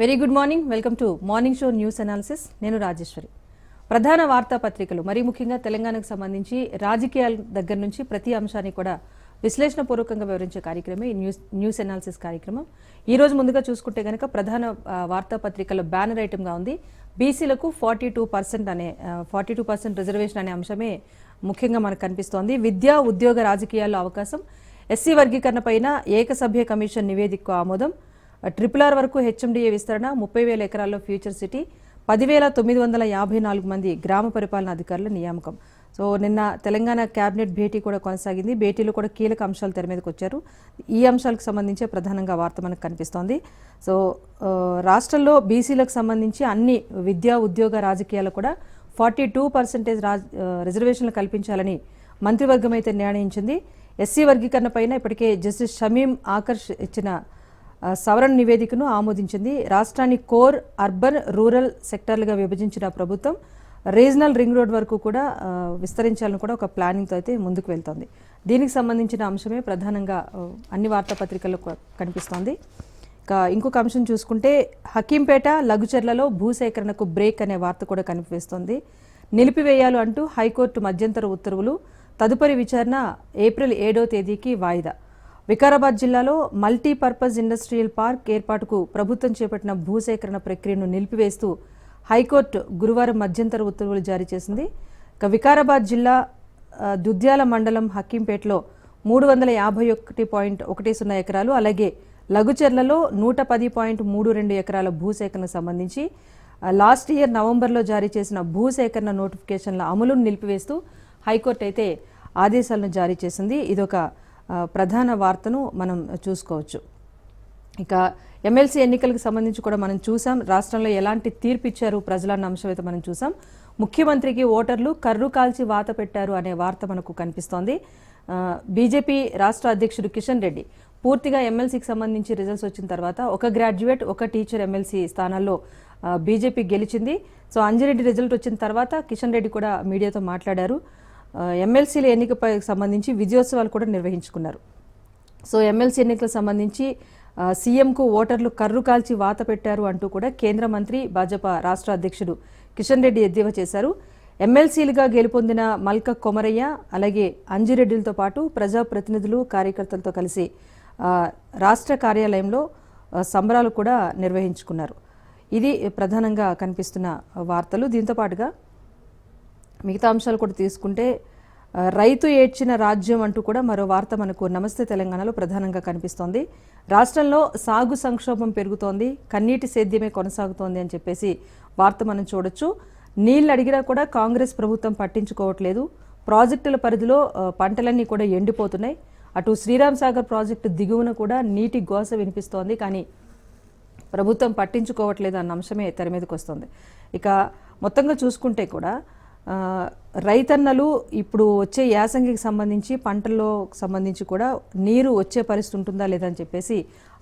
Very good morning welcome to morning show news analysis నేను రాజేశ్వరి. ప్రధాన వార్తాపత్రికలు మరీ ముఖ్యంగా తెలంగాణకు సంబంధించి రాజకీయాల దగ్గర నుంచి ప్రతి అంశాన్ని కూడా విశ్లేషణపూర్వకంగా వివరించే కార్యక్రమే ఈ న్యూస్ న్యూస్ అనాలిసిస్ కార్యక్రమం. ఈ రోజు ముందుగా చూసుకుంటే కనుక ప్రధాన వార్తాపత్రికలు బ్యానర్ ఐటమ్గా ఉంది. బీసీలకు ఫార్టీ టూ పర్సెంట్ అనే ఫార్టీ టూ పర్సెంట్ రిజర్వేషన్ అనే అంశమే ముఖ్యంగా మనకు కనిపిస్తోంది. విద్యా ఉద్యోగ రాజకీయాల్లో అవకాశం. ఎస్సీ వర్గీకరణ పైన ఏకసభ్య కమిషన్ నివేదికకు ఆమోదం. ట్రిపుల్ ఆర్ వరకు హెచ్ఎండిఏ విస్తరణ ముప్పై వేల ఎకరాల్లో ఫ్యూచర్ సిటీ పదివేల తొమ్మిది వందల యాభై నాలుగు మంది గ్రామ పరిపాలన అధికారుల నియామకం. సో నిన్న తెలంగాణ కేబినెట్ భేటీ కూడా కొనసాగింది. భేటీలో కూడా కీలక అంశాలు తెర మీదకి వచ్చారు. ఈ అంశాలకు సంబంధించే ప్రధానంగా వార్త మనకు కనిపిస్తోంది. సో రాష్ట్రంలో బీసీలకు సంబంధించి అన్ని విద్యా ఉద్యోగ రాజకీయాలు కూడా ఫార్టీ టూ పర్సెంటేజ్ రాజ్ రిజర్వేషన్లు కల్పించాలని మంత్రివర్గం అయితే నిర్ణయించింది. ఎస్సీ వర్గీకరణ పైన ఇప్పటికే జస్టిస్ షమీం ఆకర్ష్ ఇచ్చిన సవరణ నివేదికను ఆమోదించింది. రాష్ట్రాన్ని కోర్ అర్బన్ రూరల్ సెక్టార్లుగా విభజించిన ప్రభుత్వం రీజనల్ రింగ్ రోడ్ వరకు కూడా విస్తరించాలని కూడా ఒక ప్లానింగ్తో అయితే ముందుకు వెళ్తోంది. దీనికి సంబంధించిన అంశమే ప్రధానంగా అన్ని వార్తాపత్రికల్లో క- కనిపిస్తోంది. ఇక ఇంకొక అంశం చూసుకుంటే హకీంపేట లఘుచర్లలో భూసేకరణకు బ్రేక్ అనే వార్త కూడా కనిపిస్తోంది. నిలిపివేయాలు అంటూ హైకోర్టు మధ్యంతర ఉత్తర్వులు తదుపరి విచారణ ఏప్రిల్ ఏడో తేదీకి వాయిదా. వికారాబాద్ జిల్లాలో మల్టీపర్పస్ ఇండస్ట్రియల్ పార్క్ ఏర్పాటుకు ప్రభుత్వం చేపట్టిన భూసేకరణ ప్రక్రియను నిలిపివేస్తూ హైకోర్టు గురువారం మధ్యంతర ఉత్తర్వులు జారీ చేసింది. ఇక వికారాబాద్ జిల్లా దుద్యాల మండలం హకీంపేటలో మూడు వందల యాభై ఒకటి పాయింట్ ఒకటి సున్నా ఎకరాలు అలాగే లఘుచెర్లలో నూట పది పాయింట్ మూడు రెండు ఎకరాల భూసేకరణ సంబంధించి లాస్ట్ ఇయర్ నవంబర్లో జారీ చేసిన భూసేకరణ నోటిఫికేషన్ల అమలును నిలిపివేస్తూ హైకోర్టు అయితే ఆదేశాలను జారీ చేసింది. ఇదొక ప్రధాన వార్తను మనం చూసుకోవచ్చు. ఇక ఎమ్మెల్సీ ఎన్నికలకు సంబంధించి కూడా మనం చూసాం. రాష్ట్రంలో ఎలాంటి తీర్పు ఇచ్చారు ప్రజలన్న అంశం అయితే మనం చూసాం. ముఖ్యమంత్రికి ఓటర్లు కర్రు కాల్చి వాత పెట్టారు అనే వార్త మనకు కనిపిస్తోంది. బీజేపీ రాష్ట్ర అధ్యక్షుడు కిషన్ రెడ్డి పూర్తిగా ఎమ్మెల్సీకి సంబంధించి రిజల్ట్స్ వచ్చిన తర్వాత ఒక గ్రాడ్యుయేట్ ఒక టీచర్ ఎమ్మెల్సీ స్థానాల్లో బీజేపీ గెలిచింది. సో అంజిరెడ్డి రిజల్ట్ వచ్చిన తర్వాత కిషన్ రెడ్డి కూడా మీడియాతో మాట్లాడారు. ఎమ్మెల్సీల ఎన్నికపై సంబంధించి విజయోత్సవాలు కూడా నిర్వహించుకున్నారు. సో ఎమ్మెల్సీ ఎన్నికలకు సంబంధించి సీఎంకు ఓటర్లు కర్రు కాల్చి వాత పెట్టారు అంటూ కూడా కేంద్ర మంత్రి భాజపా రాష్ట్ర అధ్యక్షుడు కిషన్ రెడ్డి ఎద్దేవా చేశారు. ఎమ్మెల్సీలుగా గెలుపొందిన మల్క కొమరయ్య అలాగే అంజిరెడ్డిలతో పాటు ప్రజాప్రతినిధులు కార్యకర్తలతో కలిసి రాష్ట్ర కార్యాలయంలో సంబరాలు కూడా నిర్వహించుకున్నారు. ఇది ప్రధానంగా కనిపిస్తున్న వార్తలు. దీంతో పాటుగా మిగతా అంశాలు కూడా తీసుకుంటే రైతు ఏడ్చిన రాజ్యం అంటూ కూడా మరో వార్త మనకు నమస్తే తెలంగాణలో ప్రధానంగా కనిపిస్తోంది. రాష్ట్రంలో సాగు సంక్షోభం పెరుగుతోంది కన్నీటి సేద్యమే కొనసాగుతోంది అని చెప్పేసి వార్త మనం చూడొచ్చు. నీళ్ళు అడిగినా కూడా కాంగ్రెస్ ప్రభుత్వం పట్టించుకోవట్లేదు. ప్రాజెక్టుల పరిధిలో పంటలన్నీ కూడా ఎండిపోతున్నాయి. అటు శ్రీరామ్ సాగర్ ప్రాజెక్టు దిగువన కూడా నీటి గోస వినిపిస్తోంది కానీ ప్రభుత్వం పట్టించుకోవట్లేదు అన్న అంశమే తెర మీదకి వస్తుంది. ఇక మొత్తంగా చూసుకుంటే కూడా రైతన్నలు ఇప్పుడు వచ్చే యాసంగికి సంబంధించి పంటల్లో సంబంధించి కూడా నీరు వచ్చే పరిస్థితి ఉంటుందా లేదా అని చెప్పేసి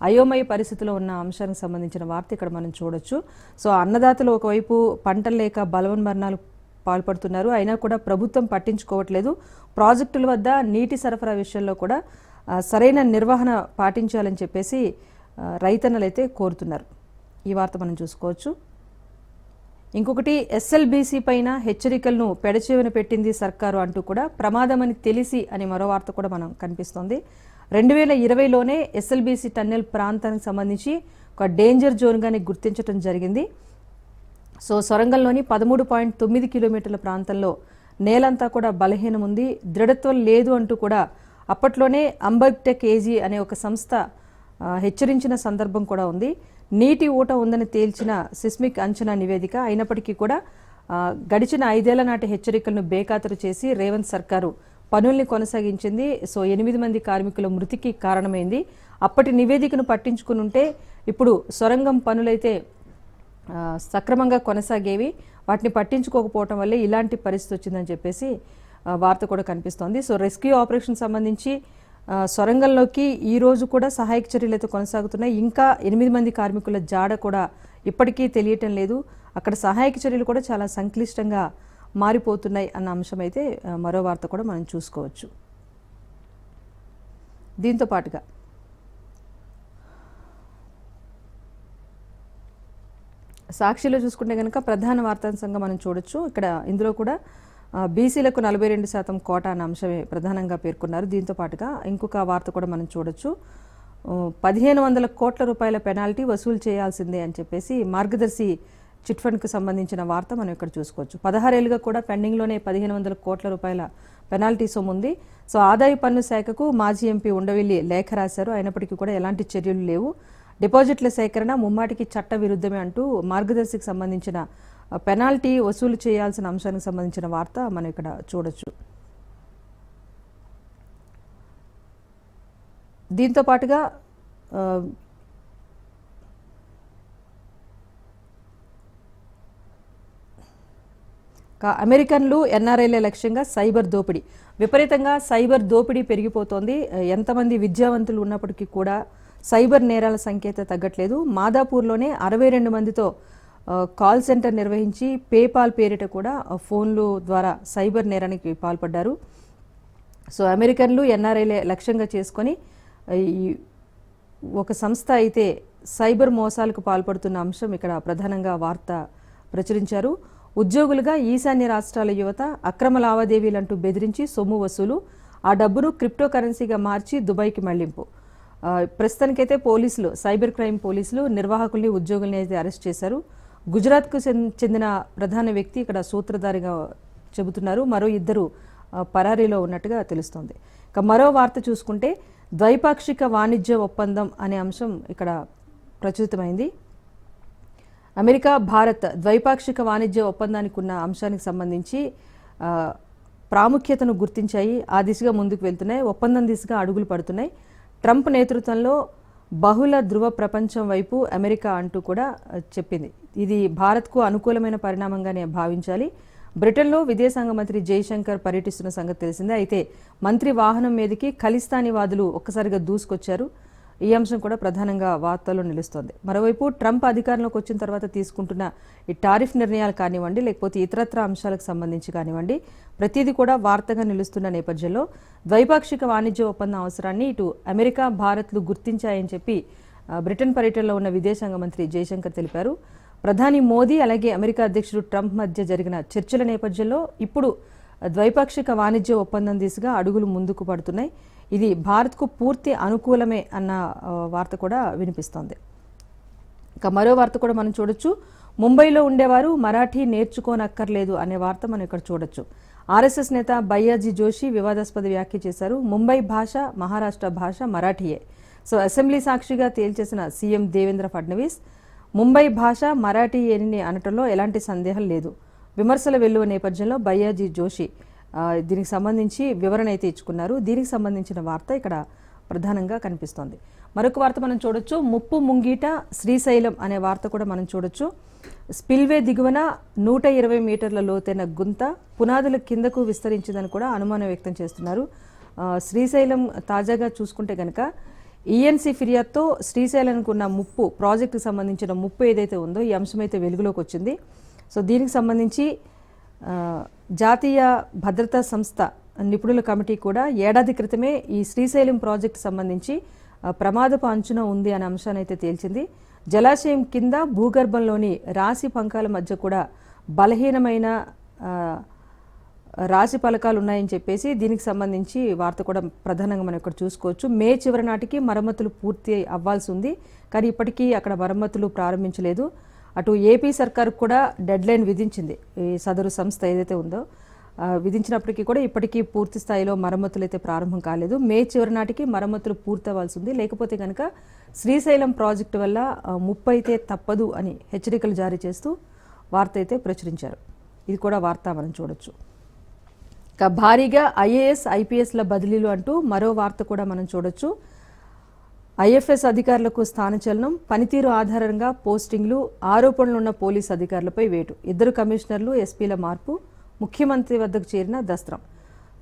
అయోమయ పరిస్థితిలో ఉన్న అంశానికి సంబంధించిన వార్త ఇక్కడ మనం చూడొచ్చు. సో అన్నదాతలు ఒకవైపు పంటలు లేక బలవన్మరణాలు పాల్పడుతున్నారు. అయినా కూడా ప్రభుత్వం పట్టించుకోవట్లేదు. ప్రాజెక్టుల వద్ద నీటి సరఫరా విషయంలో కూడా సరైన నిర్వహణ పాటించాలని చెప్పేసి రైతన్నలైతే కోరుతున్నారు. ఈ వార్త మనం చూసుకోవచ్చు. ఇంకొకటి ఎస్ఎల్బీసీ పైన హెచ్చరికలను పెడచేవిన పెట్టింది సర్కారు అంటూ కూడా ప్రమాదమని తెలిసి అని మరో వార్త కూడా మనం కనిపిస్తోంది. రెండు వేల ఇరవైలోనే ఎస్ఎల్బీసీ టన్నెల్ ప్రాంతానికి సంబంధించి ఒక డేంజర్ జోన్గానే గుర్తించడం జరిగింది. సో సొరంగంలోని పదమూడు పాయింట్ తొమ్మిది కిలోమీటర్ల ప్రాంతంలో నేలంతా కూడా బలహీనం ఉంది దృఢత్వం లేదు అంటూ కూడా అప్పట్లోనే అంబర్టెక్ ఏజీ అనే ఒక సంస్థ హెచ్చరించిన సందర్భం కూడా ఉంది. నీటి ఊట ఉందని తేల్చిన సిస్మిక్ అంచనా నివేదిక అయినప్పటికీ కూడా గడిచిన ఐదేళ్ళ నాటి హెచ్చరికలను బేఖాతరు చేసి రేవంత్ సర్కారు పనుల్ని కొనసాగించింది. సో ఎనిమిది మంది కార్మికుల మృతికి కారణమైంది. అప్పటి నివేదికను పట్టించుకుని ఉంటే ఇప్పుడు సొరంగం పనులైతే సక్రమంగా కొనసాగేవి. వాటిని పట్టించుకోకపోవటం వల్లే ఇలాంటి పరిస్థితి వచ్చిందని చెప్పేసి వార్త కూడా కనిపిస్తోంది. సో రెస్క్యూ ఆపరేషన్ సంబంధించి సొరంగంలోకి ఈ రోజు కూడా సహాయక చర్యలు అయితే కొనసాగుతున్నాయి. ఇంకా ఎనిమిది మంది కార్మికుల జాడ కూడా ఇప్పటికీ తెలియటం లేదు. అక్కడ సహాయక చర్యలు కూడా చాలా సంక్లిష్టంగా మారిపోతున్నాయి అన్న అంశం అయితే మరో వార్త కూడా మనం చూసుకోవచ్చు. దీంతో పాటుగా సాక్షిలో చూసుకుంటే కనుక ప్రధాన వార్తాంశంగా మనం చూడొచ్చు. ఇక్కడ ఇందులో కూడా బీసీలకు నలభై రెండు శాతం కోట అనే అంశమే ప్రధానంగా పేర్కొన్నారు. దీంతో పాటుగా ఇంకొక వార్త కూడా మనం చూడొచ్చు. పదిహేను వందల కోట్ల రూపాయల పెనాల్టీ వసూలు చేయాల్సిందే అని చెప్పేసి మార్గదర్శి చిట్ ఫండ్కి సంబంధించిన వార్త మనం ఇక్కడ చూసుకోవచ్చు. పదహారేళ్ళుగా కూడా పెండింగ్లోనే పదిహేను వందల కోట్ల రూపాయల పెనాల్టీ సొమ్ము ఉంది సో ఆదాయ పన్ను శాఖకు మాజీ ఎంపీ ఉండవెల్లి లేఖ రాశారు. అయినప్పటికీ కూడా ఎలాంటి చర్యలు లేవు. డిపాజిట్ల సేకరణ ముమ్మాటికి చట్ట విరుద్ధమే అంటూ మార్గదర్శికి సంబంధించిన పెనాల్టీ వసూలు చేయాల్సిన అంశానికి సంబంధించిన వార్త మనం ఇక్కడ చూడొచ్చు. దీంతో పాటుగా అమెరికన్లు ఎన్ఆర్ఐల లక్ష్యంగా సైబర్ దోపిడీ. విపరీతంగా సైబర్ దోపిడీ పెరిగిపోతోంది. ఎంతమంది విద్యావంతులు ఉన్నప్పటికీ కూడా సైబర్ నేరాల సంఖ్య తగ్గట్లేదు. మాదాపూర్లోనే అరవై రెండు మందితో కాల్ సెంటర్ నిర్వహించి పేపాల్ పేరిట కూడా ఫోన్లు ద్వారా సైబర్ నేరానికి పాల్పడ్డారు. సో అమెరికన్లు ఎన్ఆర్ఐలే లక్ష్యంగా చేసుకొని ఈ ఒక సంస్థ అయితే సైబర్ మోసాలకు పాల్పడుతున్న అంశం ఇక్కడ ప్రధానంగా వార్త ప్రచురించారు. ఉద్యోగులుగా ఈశాన్య రాష్ట్రాల యువత అక్రమ లావాదేవీలంటూ బెదిరించి సొమ్ము వసూలు ఆ డబ్బును క్రిప్టో కరెన్సీగా మార్చి దుబాయ్కి మళ్ళింపు. ప్రస్తుతానికైతే పోలీసులు సైబర్ క్రైమ్ పోలీసులు నిర్వాహకుల్ని ఉద్యోగుల్ని అయితే అరెస్ట్ చేశారు. గుజరాత్కు చెందిన ప్రధాన వ్యక్తి ఇక్కడ సూత్రధారిగా చెబుతున్నారు. మరో ఇద్దరు పరారీలో ఉన్నట్టుగా తెలుస్తోంది. ఇక మరో వార్త చూసుకుంటే ద్వైపాక్షిక వాణిజ్య ఒప్పందం అనే అంశం ఇక్కడ ప్రచురితమైంది. అమెరికా భారత్ ద్వైపాక్షిక వాణిజ్య ఒప్పందానికి ఉన్న అంశానికి సంబంధించి ప్రాముఖ్యతను గుర్తించాయి. ఆ దిశగా ముందుకు వెళ్తున్నాయి. ఒప్పందం దిశగా అడుగులు పడుతున్నాయి. ట్రంప్ నేతృత్వంలో బహుళ ధృవ ప్రపంచం వైపు అమెరికా అంటూ కూడా చెప్పింది. ఇది భారత్కు అనుకూలమైన పరిణామంగానే భావించాలి. బ్రిటన్లో విదేశాంగ మంత్రి జయశంకర్ పర్యటిస్తున్న సంగతి తెలిసిందే. అయితే మంత్రి వాహనం మీదకి ఖలిస్తానీ వాదులు ఒక్కసారిగా దూసుకొచ్చారు. ఈ అంశం కూడా ప్రధానంగా వార్తల్లో నిలుస్తోంది. మరోవైపు ట్రంప్ అధికారంలోకి వచ్చిన తర్వాత తీసుకుంటున్న ఈ టారిఫ్ నిర్ణయాలు కానివ్వండి లేకపోతే ఇతరత్ర అంశాలకు సంబంధించి కానివ్వండి ప్రతిదీ కూడా వార్తగా నిలుస్తున్న నేపథ్యంలో ద్వైపాక్షిక వాణిజ్య ఒప్పందం అవసరాన్ని ఇటు అమెరికా భారత్లు గుర్తించాయని చెప్పి బ్రిటన్ పర్యటనలో ఉన్న విదేశాంగ మంత్రి జయశంకర్ తెలిపారు. ప్రధాని మోదీ అలాగే అమెరికా అధ్యక్షుడు ట్రంప్ మధ్య జరిగిన చర్చల నేపథ్యంలో ఇప్పుడు ద్వైపాక్షిక వాణిజ్య ఒప్పందం దిశగా అడుగులు ముందుకు పడుతున్నాయి. ఇది భారత్కు పూర్తి అనుకూలమే అన్న వార్త కూడా వినిపిస్తోంది. ఇక మరో వార్త కూడా మనం చూడొచ్చు. ముంబైలో ఉండేవారు మరాఠీ నేర్చుకోనక్కర్లేదు అనే వార్త మనం ఇక్కడ చూడొచ్చు. ఆర్ఎస్ఎస్ నేత బయ్యాజీ జోషి వివాదాస్పద వ్యాఖ్య చేశారు. ముంబై భాష మహారాష్ట్ర భాష మరాఠీయే. సో అసెంబ్లీ సాక్షిగా తేల్చేసిన సీఎం దేవేంద్ర ఫడ్నవీస్ ముంబై భాష మరాఠీయేని అనటంలో ఎలాంటి సందేహం లేదు. విమర్శల వెల్లువ నేపథ్యంలో బయ్యాజీ జోషి దీనికి సంబంధించి వివరణ అయితే ఇచ్చుకున్నారు. దీనికి సంబంధించిన వార్త ఇక్కడ ప్రధానంగా కనిపిస్తోంది. మరొక వార్త మనం చూడొచ్చు. ముప్పు ముంగీట శ్రీశైలం అనే వార్త కూడా మనం చూడొచ్చు. స్పిల్వే దిగువన నూట ఇరవై మీటర్ల లోతైన గుంత పునాదుల కిందకు విస్తరించిందని కూడా అనుమానం వ్యక్తం చేస్తున్నారు. శ్రీశైలం తాజాగా చూసుకుంటే కనుక ఈఎన్సీ ఫిర్యాదుతో శ్రీశైలంకు ఉన్న ముప్పు ప్రాజెక్టుకు సంబంధించిన ముప్పు ఏదైతే ఉందో ఈ అంశం అయితే వెలుగులోకి వచ్చింది. సో దీనికి సంబంధించి జాతీయ భద్రతా సంస్థ నిపుణుల కమిటీ కూడా ఏడాది క్రితమే ఈ శ్రీశైలం ప్రాజెక్టు సంబంధించి ప్రమాదపు అంచున ఉంది అనే అంశాన్ని అయితే తేల్చింది. జలాశయం కింద భూగర్భంలోని రాశి పంకాల మధ్య కూడా బలహీనమైన రాశి ఫలకాలు ఉన్నాయని చెప్పేసి దీనికి సంబంధించి వార్త కూడా ప్రధానంగా మనం ఇక్కడ చూసుకోవచ్చు. మే చివరి నాటికి మరమ్మతులు పూర్తి అవ్వాల్సి ఉంది. కానీ ఇప్పటికీ అక్కడ మరమ్మతులు ప్రారంభించలేదు. అటు ఏపీ సర్కార్ కూడా డెడ్ లైన్ విధించింది. ఈ సదరు సంస్థ ఏదైతే ఉందో విధించినప్పటికీ కూడా ఇప్పటికీ పూర్తి స్థాయిలో మరమ్మతులు అయితే ప్రారంభం కాలేదు. మే చివరి నాటికి మరమ్మతులు పూర్తి అవ్వాల్సి ఉంది. లేకపోతే కనుక శ్రీశైలం ప్రాజెక్టు వల్ల ముప్పై అయితే తప్పదు అని హెచ్చరికలు జారీ చేస్తూ వార్త అయితే ప్రచురించారు. ఇది కూడా వార్త మనం చూడొచ్చు. భారీగా ఐఏఎస్ ఐపీఎస్ల బదిలీలు అంటూ మరో వార్త కూడా మనం చూడొచ్చు. ఐఎఫ్ఎస్ అధికారులకు స్థానచలనం పనితీరు ఆధారంగా పోస్టింగ్లు ఆరోపణలున్న పోలీస్ అధికారులపై వేటు. ఇద్దరు కమిషనర్లు ఎస్పీల మార్పు ముఖ్యమంత్రి వద్దకు చేరిన దస్త్రం.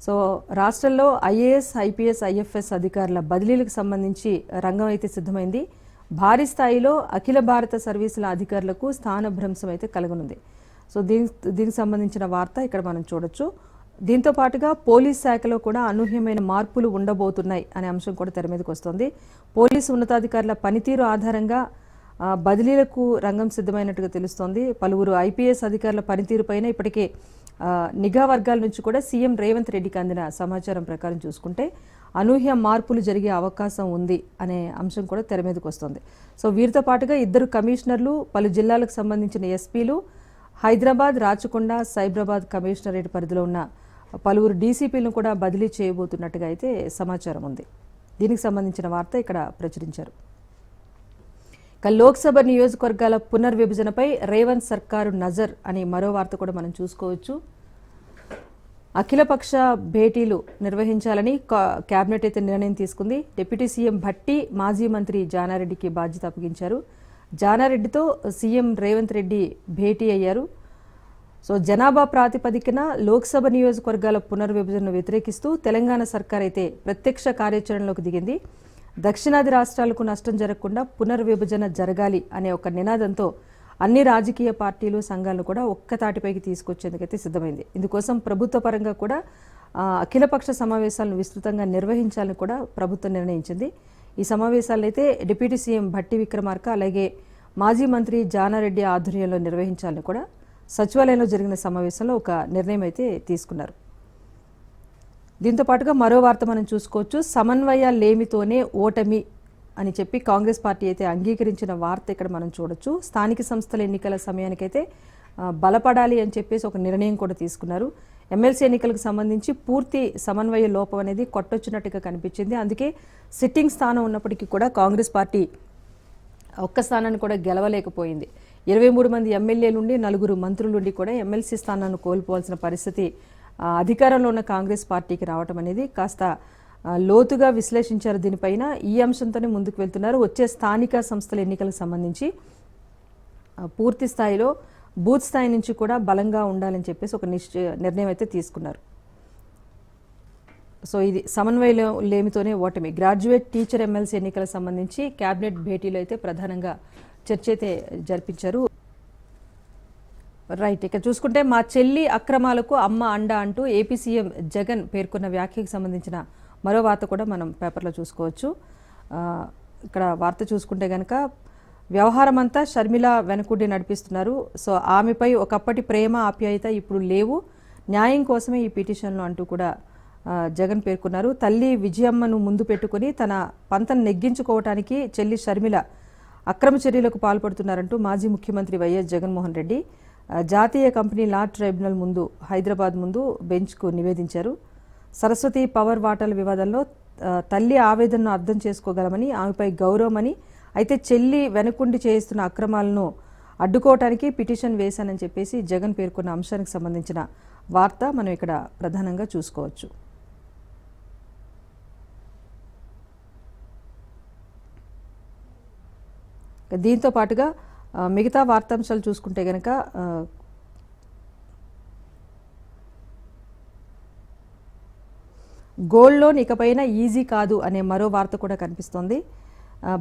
సో రాష్ట్రంలో ఐఏఎస్ ఐపీఎస్ ఐఎఫ్ఎస్ అధికారుల బదిలీలకు సంబంధించి రంగం అయితే సిద్ధమైంది. భారీ స్థాయిలో అఖిల భారత సర్వీసుల అధికారులకు స్థానభ్రంశం అయితే కలగనుంది. సో దీని దీనికి సంబంధించిన వార్త ఇక్కడ మనం చూడొచ్చు. దీంతో పాటుగా పోలీస్ శాఖలో కూడా అనూహ్యమైన మార్పులు ఉండబోతున్నాయి అనే అంశం కూడా తెర మీదకి వస్తుంది. పోలీసు ఉన్నతాధికారుల పనితీరు ఆధారంగా బదిలీలకు రంగం సిద్ధమైనట్టుగా తెలుస్తోంది. పలువురు ఐపీఎస్ అధికారుల పనితీరుపైన ఇప్పటికే నిఘా వర్గాల నుంచి కూడా సీఎం రేవంత్ రెడ్డికి అందిన సమాచారం ప్రకారం చూసుకుంటే అనూహ్య మార్పులు జరిగే అవకాశం ఉంది అనే అంశం కూడా తెర మీదకి వస్తుంది. సో వీరితో పాటుగా ఇద్దరు కమిషనర్లు పలు జిల్లాలకు సంబంధించిన ఎస్పీలు హైదరాబాద్ రాచకొండ సైబరాబాద్ కమిషనరేట్ పరిధిలో ఉన్న పలువురు డీసీపీలను కూడా బదిలీ చేయబోతున్నట్టుగా అయితే సమాచారం ఉంది. దీనికి సంబంధించిన వార్త ఇక్కడ ప్రచురించారు. ఇక లోక్సభ నియోజకవర్గాల పునర్విభజనపై రేవంత్ సర్కారు నజర్ అనే మరో వార్త కూడా మనం చూసుకోవచ్చు. అఖిలపక్ష భేటీలు నిర్వహించాలని కా- కేబినెట్ అయితే నిర్ణయం తీసుకుంది. డిప్యూటీ సీఎం భట్టి మాజీ మంత్రి జానారెడ్డికి బాధ్యత అప్పగించారు. జానారెడ్డితో సీఎం రేవంత్ రెడ్డి భేటీ అయ్యారు. సో జనాభా ప్రాతిపదికన లోక్సభ నియోజకవర్గాల పునర్విభజనను వ్యతిరేకిస్తూ తెలంగాణ సర్కార్ అయితే ప్రత్యక్ష కార్యాచరణలోకి దిగింది. దక్షిణాది రాష్ట్రాలకు నష్టం జరగకుండా పునర్విభజన జరగాలి అనే ఒక నినాదంతో అన్ని రాజకీయ పార్టీలు సంఘాలను కూడా ఒక్కతాటిపైకి తీసుకొచ్చేందుకైతే సిద్ధమైంది. ఇందుకోసం ప్రభుత్వ పరంగా కూడా అఖిలపక్ష సమావేశాలను విస్తృతంగా నిర్వహించాలని కూడా ప్రభుత్వం నిర్ణయించింది. ఈ సమావేశాలను అయితే డిప్యూటీ సీఎం భట్టి విక్రమార్క అలాగే మాజీ మంత్రి జానారెడ్డి ఆధ్వర్యంలో నిర్వహించాలని కూడా సచివాలయంలో జరిగిన సమావేశంలో ఒక నిర్ణయం అయితే తీసుకున్నారు. దీంతో పాటుగా మరో వార్త మనం చూసుకోవచ్చు. సమన్వయ లేమితోనే ఓటమి అని చెప్పి కాంగ్రెస్ పార్టీ అయితే అంగీకరించిన వార్త ఇక్కడ మనం చూడొచ్చు. స్థానిక సంస్థల ఎన్నికల సమయానికైతే బలపడాలి అని చెప్పేసి ఒక నిర్ణయం కూడా తీసుకున్నారు. ఎమ్మెల్సీ ఎన్నికలకు సంబంధించి పూర్తి సమన్వయ లోపం అనేది కొట్టొచ్చినట్టుగా కనిపించింది. అందుకే సిట్టింగ్ స్థానం ఉన్నప్పటికీ కూడా కాంగ్రెస్ పార్టీ ఒక్క స్థానాన్ని కూడా గెలవలేకపోయింది. ఇరవై మూడు మంది ఎమ్మెల్యేలుండి నలుగురు మంత్రులుండి కూడా ఎమ్మెల్సీ స్థానాన్ని కోల్పోవాల్సిన పరిస్థితి అధికారంలో ఉన్న కాంగ్రెస్ పార్టీకి రావటం అనేది కాస్త లోతుగా విశ్లేషించారు. దీనిపైన ఈ అంశంతోనే ముందుకు వెళ్తున్నారు. వచ్చే స్థానిక సంస్థల ఎన్నికలకు సంబంధించి పూర్తి స్థాయిలో బూత్ స్థాయి నుంచి కూడా బలంగా ఉండాలని చెప్పేసి ఒక నిశ్చయ నిర్ణయం అయితే తీసుకున్నారు. సో ఇది సమన్వయ లేమితోనే ఓటమి. గ్రాడ్యుయేట్ టీచర్ ఎమ్మెల్సీ ఎన్నికలకు సంబంధించి కేబినెట్ భేటీలో అయితే ప్రధానంగా చర్చ అయితే జరిపించారు. రైట్ ఇక చూసుకుంటే మా చెల్లి అక్రమాలకు అమ్మ అండ అంటూ ఏపీ సీఎం జగన్ పేర్కొన్న వ్యాఖ్యకు సంబంధించిన మరో వార్త కూడా మనం పేపర్లో చూసుకోవచ్చు. ఇక్కడ వార్త చూసుకుంటే కనుక వ్యవహారం అంతా షర్మిల వెనకుడి నడిపిస్తున్నారు. సో ఆమెపై ఒకప్పటి ప్రేమ ఆప్యాయత ఇప్పుడు లేవు. న్యాయం కోసమే ఈ పిటిషన్లు అంటూ కూడా జగన్ పేర్కొన్నారు. తల్లి విజయమ్మను ముందు పెట్టుకుని తన పంతను నెగ్గించుకోవటానికి చెల్లి షర్మిల అక్రమ చర్యలకు పాల్పడుతున్నారంటూ మాజీ ముఖ్యమంత్రి వైఎస్ జగన్మోహన్ రెడ్డి జాతీయ కంపెనీ లా ట్రైబ్యునల్ ముందు హైదరాబాద్ ముందు బెంచ్కు నివేదించారు. సరస్వతి పవర్ వాటర్ల వివాదంలో తల్లి ఆవేదనను అర్థం చేసుకోగలమని ఆమెపై గౌరవమని అయితే చెల్లి వెనుకుండి చేయిస్తున్న అక్రమాలను అడ్డుకోవటానికి పిటిషన్ వేశానని చెప్పేసి జగన్ పేర్కొన్న అంశానికి సంబంధించిన వార్త మనం ఇక్కడ ప్రధానంగా చూసుకోవచ్చు. దీంతో పాటుగా మిగతా వార్తాంశాలు చూసుకుంటే కనుక గోల్డ్ లోన్ ఇకపైన ఈజీ కాదు అనే మరో వార్త కూడా కనిపిస్తోంది.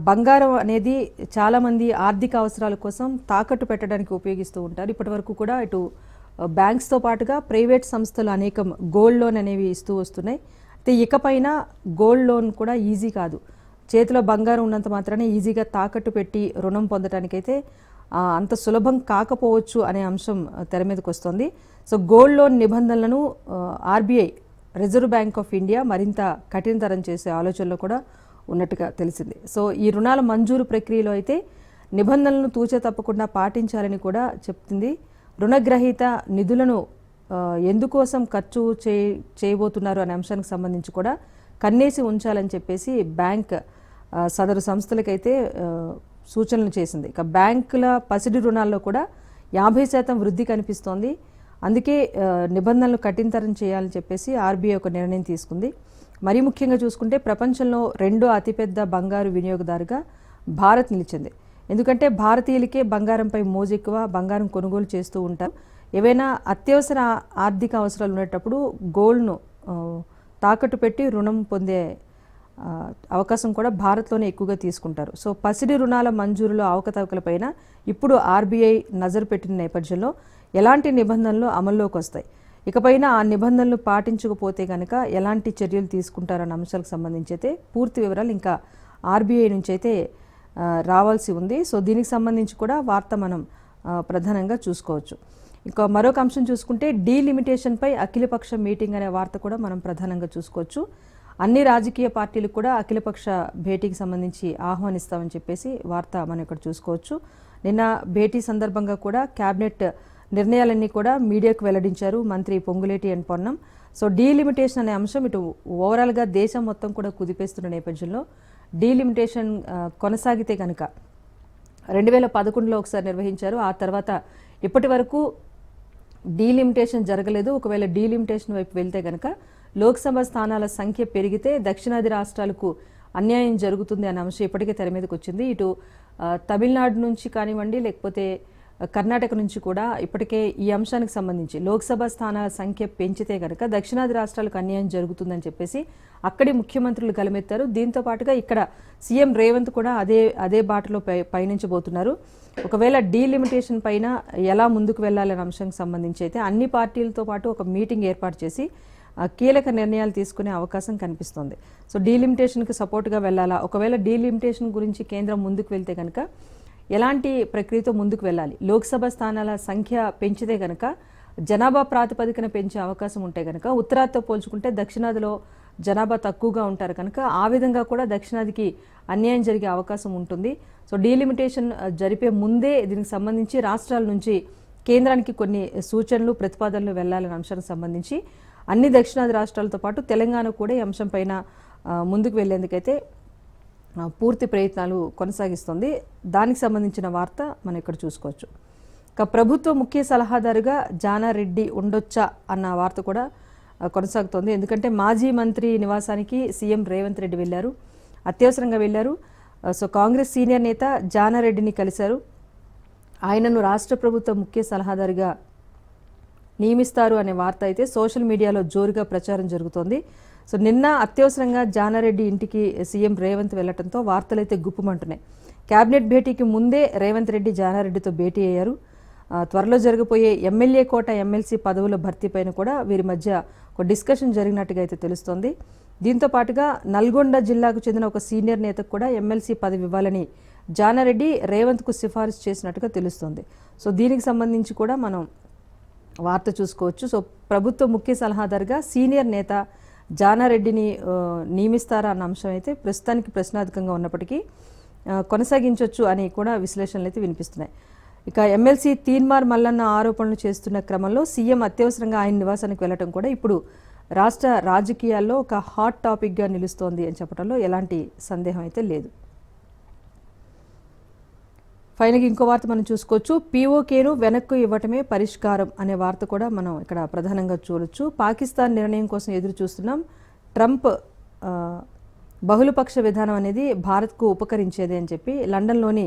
బంగారం అనేది చాలామంది ఆర్థిక అవసరాల కోసం తాకట్టు పెట్టడానికి ఉపయోగిస్తూ ఉంటారు. ఇప్పటివరకు కూడా ఇటు బ్యాంక్స్తో పాటుగా ప్రైవేట్ సంస్థలు అనేకం గోల్డ్ లోన్ అనేవి ఇస్తూ వస్తున్నాయి. అయితే ఇకపైన గోల్డ్ లోన్ కూడా ఈజీ కాదు. చేతిలో బంగారం ఉన్నంత మాత్రానే ఈజీగా తాకట్టు పెట్టి రుణం పొందడానికైతే అంత సులభం కాకపోవచ్చు అనే అంశం తెర మీదకి వస్తుంది. సో గోల్డ్ లోన్ నిబంధనలను RBI Reserve Bank of India మరింత కఠినతరం చేసే ఆలోచనలో కూడా ఉన్నట్టుగా తెలిసింది. సో ఈ రుణాల మంజూరు ప్రక్రియలో అయితే నిబంధనలను తూచే తప్పకుండా పాటించాలని కూడా చెప్తుంది. రుణగ్రహీత నిధులను ఎందుకోసం ఖర్చు చే చేయబోతున్నారు అనే అంశానికి సంబంధించి కూడా కన్నేసి ఉంచాలని చెప్పేసి బ్యాంక్ సదరు సంస్థలకైతే సూచనలు చేసింది. ఇక బ్యాంకుల పసిడి రుణాల్లో కూడా యాభై శాతం వృద్ధి కనిపిస్తోంది. అందుకే నిబంధనలు కఠినతరం చేయాలని చెప్పేసి ఆర్బీఐ ఒక నిర్ణయం తీసుకుంది. మరీ ముఖ్యంగా చూసుకుంటే ప్రపంచంలో రెండో అతిపెద్ద బంగారు వినియోగదారుగా భారత్ నిలిచింది. ఎందుకంటే భారతీయులకే బంగారంపై మోజు ఎక్కువ బంగారం కొనుగోలు చేస్తూ ఉంటారు. ఏవైనా అత్యవసర ఆర్థిక అవసరాలు ఉండేటప్పుడు గోల్డ్ను తాకట్టు పెట్టి రుణం పొందే అవకాశం కూడా భారత్లోనే ఎక్కువగా తీసుకుంటారు. సో పసిడి రుణాల మంజూరులో అవకతవకలపైన ఇప్పుడు ఆర్బీఐ నజరు పెట్టిన నేపథ్యంలో ఎలాంటి నిబంధనలు అమల్లోకి వస్తాయి? ఇకపైన ఆ నిబంధనలు పాటించకపోతే కనుక ఎలాంటి చర్యలు తీసుకుంటారన్న అంశాలకు సంబంధించి అయితే పూర్తి వివరాలు ఇంకా ఆర్బీఐ నుంచి అయితే రావాల్సి ఉంది. సో దీనికి సంబంధించి కూడా వార్త మనం ప్రధానంగా చూసుకోవచ్చు. ఇంకా మరొక అంశం చూసుకుంటే డీలిమిటేషన్పై అఖిలపక్ష మీటింగ్ అనే వార్త కూడా మనం ప్రధానంగా చూసుకోవచ్చు. అన్ని రాజకీయ పార్టీలు కూడా అఖిలపక్ష భేటీకి సంబంధించి ఆహ్వానిస్తామని చెప్పేసి వార్త మనం ఇక్కడ చూసుకోవచ్చు. నిన్న భేటీ సందర్భంగా కూడా కేబినెట్ నిర్ణయాలన్నీ కూడా మీడియాకు వెల్లడించారు మంత్రి Ponguleti and Ponnam. So delimitation అనే అంశం ఇటు ఓవరాల్గా దేశం మొత్తం కూడా కుదిపేస్తున్న నేపథ్యంలో డీలిమిటేషన్ కొనసాగితే కనుక రెండు వేల పదకొండులో ఒకసారి నిర్వహించారు. ఆ తర్వాత ఇప్పటి వరకు డీలిమిటేషన్ జరగలేదు. ఒకవేళ డీలిమిటేషన్ వైపు వెళ్తే కనుక లోక్సభ స్థానాల సంఖ్య పెరిగితే దక్షిణాది రాష్ట్రాలకు అన్యాయం జరుగుతుంది అనే అంశం ఇప్పటికే తెర మీదకి వచ్చింది. ఇటు తమిళనాడు నుంచి కానివ్వండి లేకపోతే కర్ణాటక నుంచి కూడా ఇప్పటికే ఈ అంశానికి సంబంధించి లోక్సభ స్థానాల సంఖ్య పెంచితే కనుక దక్షిణాది రాష్ట్రాలకు అన్యాయం జరుగుతుందని చెప్పేసి అక్కడి ముఖ్యమంత్రులు గలమెత్తారు. దీంతో పాటుగా ఇక్కడ సీఎం రేవంత్ కూడా అదే అదే బాటలో పై పయనించబోతున్నారు. ఒకవేళ డీలిమిటేషన్ పైన ఎలా ముందుకు వెళ్ళాలనే అంశానికి సంబంధించి అయితే అన్ని పార్టీలతో పాటు ఒక మీటింగ్ ఏర్పాటు చేసి కీలక నిర్ణయాలు తీసుకునే అవకాశం కనిపిస్తుంది. సో డీలిమిటేషన్కి సపోర్ట్గా వెళ్ళాలా? ఒకవేళ డీలిమిటేషన్ గురించి కేంద్రం ముందుకు వెళ్తే కనుక ఎలాంటి ప్రక్రియతో ముందుకు వెళ్ళాలి? లోక్సభ స్థానాల సంఖ్య పెంచితే కనుక జనాభా ప్రాతిపదికన పెంచే అవకాశం ఉంటే కనుక ఉత్తరాదితో పోల్చుకుంటే దక్షిణాదిలో జనాభా తక్కువగా ఉంటారు కనుక ఆ విధంగా కూడా దక్షిణాదికి అన్యాయం జరిగే అవకాశం ఉంటుంది. సో డీలిమిటేషన్ జరిపే ముందే దీనికి సంబంధించి రాష్ట్రాల నుంచి కేంద్రానికి కొన్ని సూచనలు ప్రతిపాదనలు వెళ్ళాలనే అంశానికి సంబంధించి అన్ని దక్షిణాది రాష్ట్రాలతో పాటు తెలంగాణ కూడా ఈ అంశం పైన ముందుకు వెళ్ళేందుకైతే పూర్తి ప్రయత్నాలు కొనసాగిస్తుంది. దానికి సంబంధించిన వార్త మనం ఇక్కడ చూసుకోవచ్చు. ఇక ప్రభుత్వ ముఖ్య సలహాదారుగా జానారెడ్డి ఉండొచ్చా అన్న వార్త కూడా కొనసాగుతోంది. ఎందుకంటే మాజీ మంత్రి నివాసానికి సీఎం రేవంత్ రెడ్డి వెళ్ళారు. అత్యవసరంగా వెళ్ళారు. సో కాంగ్రెస్ సీనియర్ నేత జానారెడ్డిని కలిశారు. ఆయనను రాష్ట్ర ప్రభుత్వ ముఖ్య సలహాదారుగా నియమిస్తారు అనే వార్త అయితే సోషల్ మీడియాలో జోరుగా ప్రచారం జరుగుతోంది. సో నిన్న అత్యవసరంగా జానారెడ్డి ఇంటికి సీఎం రేవంత్ వెళ్ళడంతో వార్తలైతే గుప్పమంటున్నాయి. కేబినెట్ భేటీకి ముందే రేవంత్ రెడ్డి జానారెడ్డితో భేటీ అయ్యారు. త్వరలో జరగబోయే ఎమ్మెల్యే కోట ఎమ్మెల్సీ పదవుల భర్తీపైన కూడా వీరి మధ్య ఒక డిస్కషన్ జరిగినట్టుగా అయితే తెలుస్తోంది. దీంతో పాటుగా నల్గొండ జిల్లాకు చెందిన ఒక సీనియర్ నేతకు కూడా ఎమ్మెల్సీ పదవి ఇవ్వాలని జానారెడ్డి రేవంత్కు సిఫారసు చేసినట్టుగా తెలుస్తోంది. సో దీనికి సంబంధించి కూడా మనం వార్త చూసుకోవచ్చు. సో ప్రభుత్వ ముఖ్య సలహాదారుగా సీనియర్ నేత జానారెడ్డిని నియమిస్తారా అన్న అంశం అయితే ప్రస్తుతానికి ప్రశ్నార్థకంగా ఉన్నప్పటికీ కొనసాగించవచ్చు అని కూడా విశ్లేషణలు అయితే వినిపిస్తున్నాయి. ఇక ఎమ్మెల్సీ తీన్మార్ మల్లన్న ఆరోపణలు చేస్తున్న క్రమంలో సీఎం అత్యవసరంగా ఆయన నివాసానికి వెళ్ళటం కూడా ఇప్పుడు రాష్ట్ర రాజకీయాల్లో ఒక హాట్ టాపిక్గా నిలుస్తోంది అని చెప్పడంలో ఎలాంటి సందేహం అయితే లేదు. ఫైనల్గా ఇంకో వార్త మనం చూసుకోవచ్చు. పీఓకేను వెనక్కు ఇవ్వటమే పరిష్కారం అనే వార్త కూడా మనం ఇక్కడ ప్రధానంగా చూడొచ్చు. పాకిస్తాన్ నిర్ణయం కోసం ఎదురు చూస్తున్నాం. ట్రంప్ బహుళపక్ష విధానం అనేది భారత్కు ఉపకరించేది అని చెప్పి లండన్లోని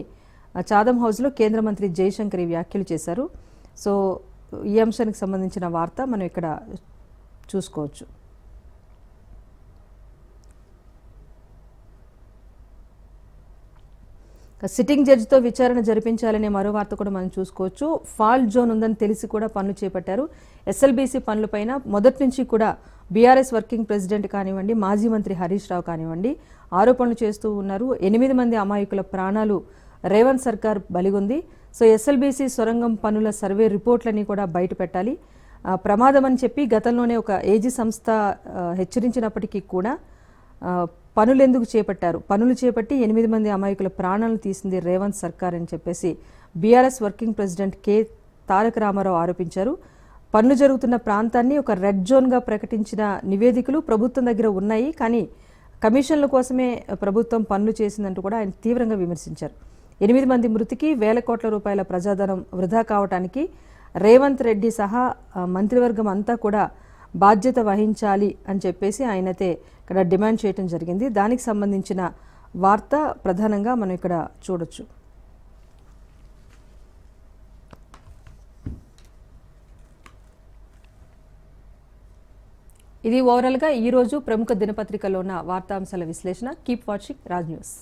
చాదం హౌస్లో కేంద్ర మంత్రి జైశంకర్ ఈ వ్యాఖ్యలు చేశారు. సో ఈ అంశానికి సంబంధించిన వార్త మనం ఇక్కడ చూసుకోవచ్చు. సిట్టింగ్ జడ్జితో విచారణ జరిపించాలనే మరో వార్త కూడా మనం చూసుకోవచ్చు. ఫాల్ట్ జోన్ ఉందని తెలిసి కూడా పనులు చేపట్టారు. ఎస్ఎల్బీసీ పనులపైన మొదటి నుంచి కూడా బీఆర్ఎస్ వర్కింగ్ ప్రెసిడెంట్ కానివ్వండి మాజీ మంత్రి హరీష్ రావు కానివ్వండి ఆరోపణలు చేస్తూ ఉన్నారు. ఎనిమిది మంది అమాయకుల ప్రాణాలు రేవంత్ సర్కార్ బలిగొంది. సో ఎస్ఎల్బీసీ సొరంగం పనుల సర్వే రిపోర్ట్లని కూడా బయట పెట్టాలి. ప్రమాదం అని చెప్పి గతంలోనే ఒక ఏజీ సంస్థ హెచ్చరించినప్పటికీ కూడా పనులు ఎందుకు చేపట్టారు? పనులు చేపట్టి ఎనిమిది మంది అమాయకుల ప్రాణాలను తీసింది రేవంత్ సర్కార్ అని చెప్పేసి BRS working president K Taraka Ramarao ఆరోపించారు. పనులు జరుగుతున్న ప్రాంతాన్ని ఒక రెడ్ జోన్గా ప్రకటించిన నివేదికలు ప్రభుత్వం దగ్గర ఉన్నాయి. కానీ కమిషన్ల కోసమే ప్రభుత్వం పనులు చేసిందంటూ కూడా ఆయన తీవ్రంగా విమర్శించారు. ఎనిమిది మంది మృతికి వేల కోట్ల రూపాయల ప్రజాధనం వృధా కావటానికి రేవంత్ రెడ్డి సహా మంత్రివర్గం అంతా కూడా బాధ్యత వహించాలి అని చెప్పేసి ఆయనతే ఇక్కడ డిమాండ్ చేయడం జరిగింది. దానికి సంబంధించిన వార్త ప్రధానంగా మనం ఇక్కడ చూడొచ్చు. ఇది ఓవరాల్గా ఈరోజు ప్రముఖ దినపత్రికలో ఉన్న వార్తాంశాల విశ్లేషణ. Keep watching Raj news.